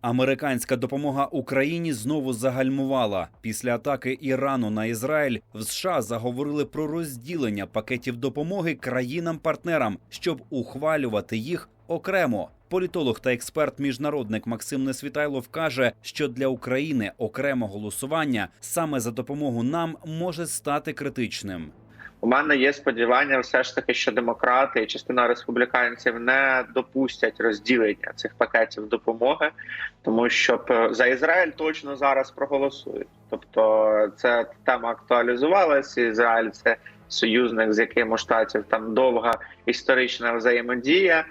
Американська допомога Україні знову загальмувала. Після атаки Ірану на Ізраїль в США заговорили про розділення пакетів допомоги країнам-партнерам, щоб ухвалювати їх окремо. Політолог та експерт-міжнародник Максим Несвітайлов каже, що для України окремо голосування саме за допомогу нам може стати критичним. У мене є сподівання, все ж таки, що демократи і частина республіканців не допустять розділення цих пакетів допомоги, тому що за Ізраїль точно зараз проголосують. Тобто, ця тема актуалізувалася. Ізраїль це союзник, з яким у штатів там довга історична взаємодія.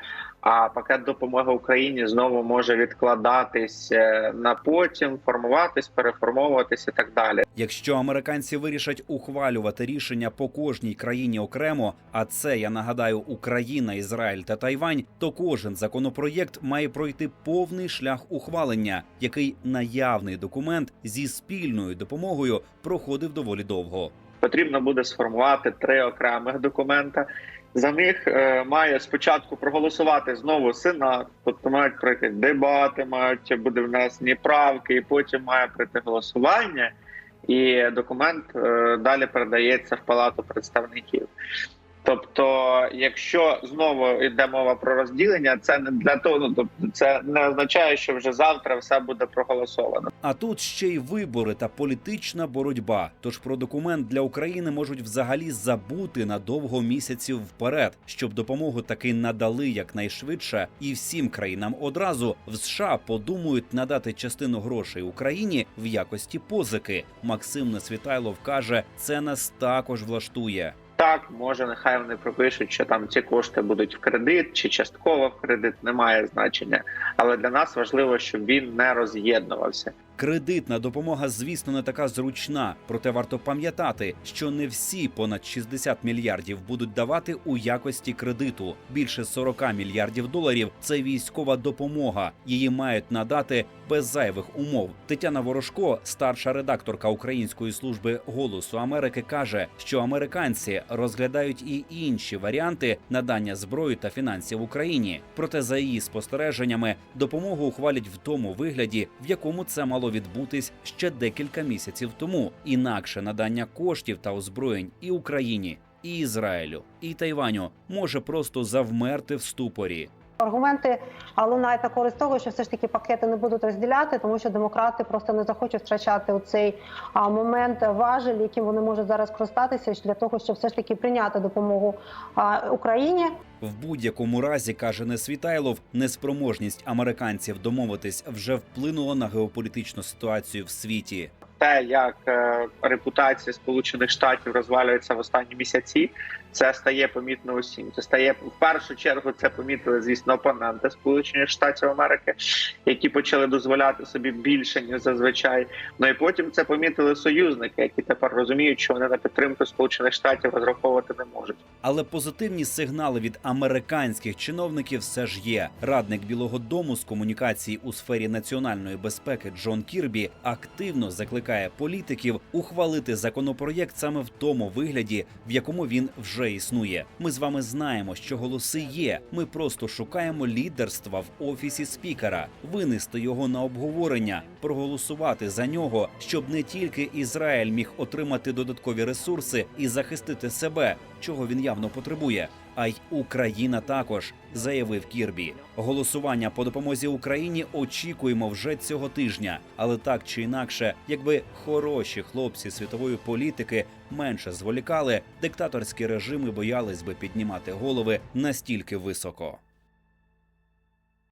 А пакет допомоги Україні знову може відкладатись е, на потім, формуватись, переформовуватись і так далі. Якщо американці вирішать ухвалювати рішення по кожній країні окремо, а це я нагадаю Україна, Ізраїль та Тайвань, то кожен законопроєкт має пройти повний шлях ухвалення, який наявний документ зі спільною допомогою проходив доволі довго. потрібно буде сформувати три окремих документа. За них е, має спочатку проголосувати знову сенат, тобто мають пройти дебати, мають буде внесені правки, і потім має пройти голосування, і документ е, далі передається в палату представників. Тобто, якщо знову йде мова про розділення, це не для того, ну, тобто це не означає, що вже завтра все буде проголосовано. А тут ще й вибори та політична боротьба. Тож про документ для України можуть взагалі забути на довго місяців вперед, щоб допомогу таки надали якнайшвидше, і всім країнам одразу в США подумають надати частину грошей Україні в якості позики. Максим Несвітайлов каже, це нас також влаштує. Так, може, нехай вони пропишуть, що там ці кошти будуть в кредит чи частково в кредит, немає значення. Але для нас важливо, щоб він не роз'єднувався. Кредитна допомога, звісно, не така зручна, проте варто пам'ятати, що не всі понад 60 мільярдів будуть давати у якості кредиту. Більше 40 мільярдів доларів це військова допомога. Її мають надати без зайвих умов. Тетяна Ворожко, старша редакторка Української служби голосу Америки, каже, що американці розглядають і інші варіанти надання зброї та фінансів Україні. Проте, за її спостереженнями, допомогу ухвалять в тому вигляді, в якому це мало відбутись ще декілька місяців тому. Інакше надання коштів та озброєнь і Україні, і Ізраїлю, і Тайваню може просто завмерти в ступорі. Аргументи а, лунають на користь того, що все ж таки пакети не будуть розділяти, тому що демократи просто не захочуть втрачати у цей момент важель, яким вони можуть зараз користатися для того, щоб все ж таки прийняти допомогу Україні. В будь-якому разі каже Несвітайлов, неспроможність американців домовитись вже вплинула на геополітичну ситуацію в світі. Те, як е, репутація Сполучених Штатів розвалюється в останні місяці, це стає помітно усім. Це стає в першу чергу. Це помітили, звісно, опоненти Сполучених Штатів Америки, які почали дозволяти собі більше ніж зазвичай. Ну і потім це помітили союзники, які тепер розуміють, що вони на підтримку Сполучених Штатів розраховувати не можуть. Але позитивні сигнали від американських чиновників все ж є. Радник Білого Дому з комунікації у сфері національної безпеки Джон Кірбі активно закликає політиків ухвалити законопроєкт саме в тому вигляді, в якому він вже існує. Ми з вами знаємо, що голоси є. Ми просто шукаємо лідерства в офісі спікера, винести його на обговорення, проголосувати за нього, щоб не тільки Ізраїль міг отримати додаткові ресурси і захистити себе, чого він явно потребує. А й Україна також заявив Кірбі. Голосування по допомозі Україні очікуємо вже цього тижня. Але так чи інакше, якби хороші хлопці світової політики менше зволікали, диктаторські режими боялись би піднімати голови настільки високо.